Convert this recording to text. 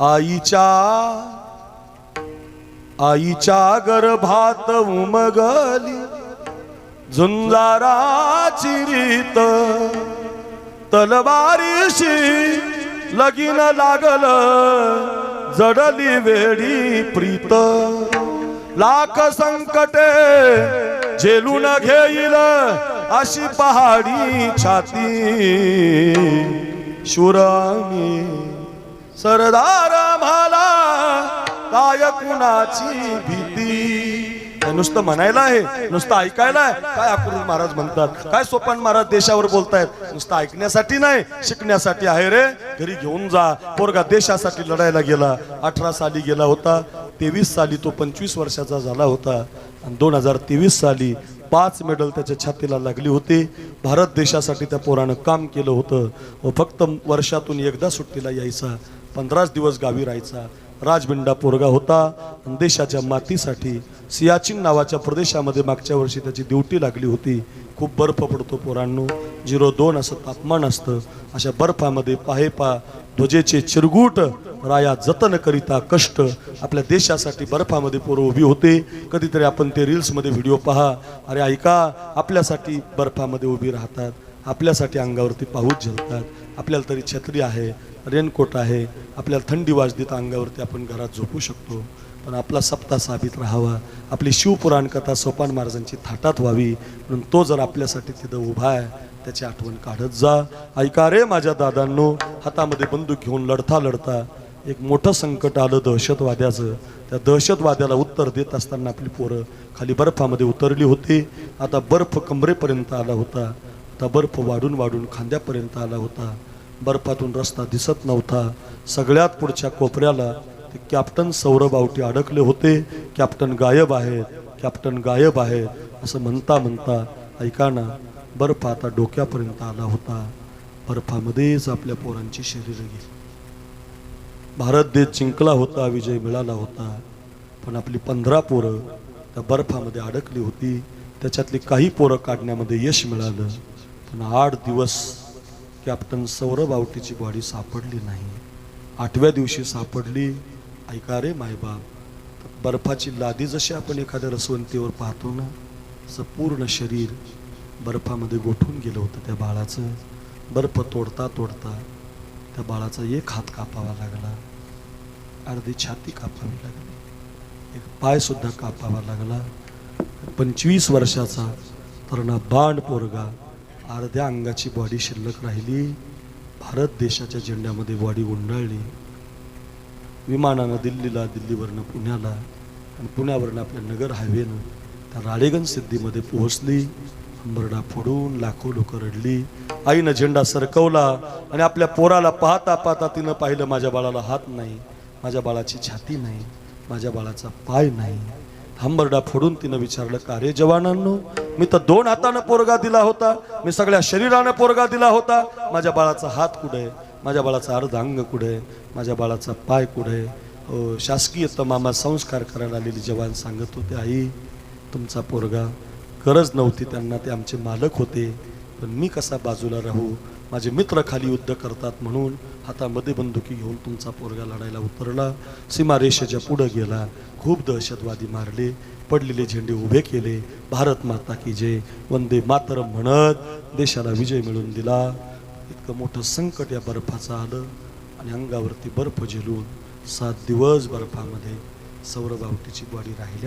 आईच्या आईच्या गर्भात उमगली झुंजाराची रीत तलवारीशी लगीन लागल जडली वेडी प्रीत. लाख संकटे झेलून घेईल अशी पहाडी छाती शुरामी सरदार मला काय कुणाची भीती? नुसतं म्हणायला आहे नुसतं ऐकायला आहे. काय अक्रूर महाराज म्हणतात? काय सोपान महाराज देशावर बोलतायत? नुसतं ऐकण्यासाठी नाही शिकण्यासाठी आहे रे. घरी घेऊन जा. पोरगा देशासाठी लढायला गेला. अठरा साली गेला होता तेवीस साली तो पंचवीस वर्षाचा झाला होता. आणि दोन हजार तेवीस साली पाच मेडल त्याच्या छातीला लागली होती. भारत देशासाठी त्या पोरानं काम केलं होतं. व फक्त वर्षातून एकदा सुट्टीला यायचा. पंधराच दिवस गावी राहायचा. राजबिंडा पोरगा होता. आणि देशाच्या मातीसाठी सियाचिन नावाच्या प्रदेशामध्ये मागच्या वर्षी त्याची ड्युटी लागली होती. खूप बर्फ पडतो पोरांनो. झिरो दोन असं तापमान असतं. अशा बर्फामध्ये पाहेपा ध्वजेचे चिरगूट राया जतन करिता कष्ट. आपल्या देशासाठी बर्फामध्ये पोरं उभी होते. कधीतरी आपण ते रील्समध्ये व्हिडिओ पहा. अरे ऐका आपल्यासाठी बर्फामध्ये उभी राहतात. आपल्यासाठी अंगावरती पाऊस झेलतात. आपल्याला तरी छत्री आहे रेनकोट आहे आपल्याला थंडी वाजली तर अंगावरती आपण घरात झोपू शकतो. पण आपला सप्ताह साबित राहावा. आपली शिवपुराण कथा सोपान महाराजांची थाटात व्हावी. म्हणून तो जर आपल्यासाठी तिथं उभा आहे त्याची आठवण काढत जा. ऐका रे माझ्या दादांनो हातामध्ये बंदूक घेऊन लढता लढता एक मोठं संकट आलं दहशतवाद्याचं. त्या दहशतवाद्याला उत्तर देत असताना आपली पोरं खाली बर्फामध्ये उतरली होती. आता बर्फ कमरेपर्यंत आला होता. आता बर्फ वाढून वाढून खांद्यापर्यंत आला होता. बर्फातून रस्ता दिसत नव्हता. सगळ्यात पुढच्या कोपऱ्याला ते कॅप्टन सौरभ आवटी अडकले होते. कॅप्टन गायब आहेत कॅप्टन गायब आहेत असं म्हणता म्हणता ऐकाना बर्फ आता डोक्यापर्यंत आला होता. बर्फामध्येच आपल्या पोरांची शरीर गेली. भारत देश जिंकला होता विजय मिळाला होता. पण आपली पंधरा पोरं त्या बर्फामध्ये अडकली होती. त्याच्यातली काही पोरं काढण्यामध्ये यश मिळालं. पण आठ दिवस कॅप्टन सौरभ आवटीची बॉडी सापडली नाही. आठव्या दिवशी सापडली. ऐका रे मायबाप बर्फाची लादी जशी आपण एखाद्या रसवंतीवर पाहतो ना असं पूर्ण शरीर बर्फामध्ये गोठून गेलं होतं त्या बाळाचं. बर्फ तोडता तोडता त्या बाळाचा एक हात कापावा लागला. अर्धी छाती कापावी लागली. एक पायसुद्धा कापावा लागला. पंचवीस वर्षाचा तरुणा बाण पोरगा अर्ध्या अंगाची बॉडी शिल्लक राहिली. भारत देशाच्या झेंड्यामध्ये बॉडी गुंडाळली. विमानानं दिल्लीला दिल्लीवरनं पुण्याला आणि पुण्यावरनं आपल्या नगर हायवेनं त्या राळेगंज सिद्धीमध्ये पोहोचली. अंबरडा फोडून लाखो लोक रडली. आईनं झेंडा सरकवला आणि आपल्या पोराला पाहता पाहता तिनं पाहिलं माझ्या बाळाला हात नाही माझ्या बाळाची छाती नाही माझ्या बाळाचा पाय नाही. हंबरडा फोडून तिनं विचारलं का रे जवानांनो मी तर दोन हातानं पोरगा दिला होता. मी सगळ्या शरीरानं पोरगा दिला होता. माझ्या बाळाचा हात कुठे? आहे माझ्या बाळाचा अर्ध अंग कुठे? आहे माझ्या बाळाचा पाय कुठे? आहे शासकीय तमामा संस्कार करायला आलेली जवान सांगत होते आई तुमचा पोरगा गरज नव्हती त्यांना ते आमचे मालक होते. पण मी कसा बाजूला राहू? माझे मित्र खाली युद्ध करतात म्हणून हातामध्ये बंदुकी घेऊन तुमचा पोरगा लढायला उतरला. सीमारेषेच्या पुढं गेला. खूप दहशतवादी मारले. पडलेले झेंडे उभे केले. भारत माता की जय. वंदे मातरम म्हणत देशाला विजय मिळवून दिला. इतकं मोठं संकट या बर्फाचं आलं आणि अंगावरती बर्फ झेलून सात दिवस बर्फामध्ये सौरभावटीची बॉडी राहिली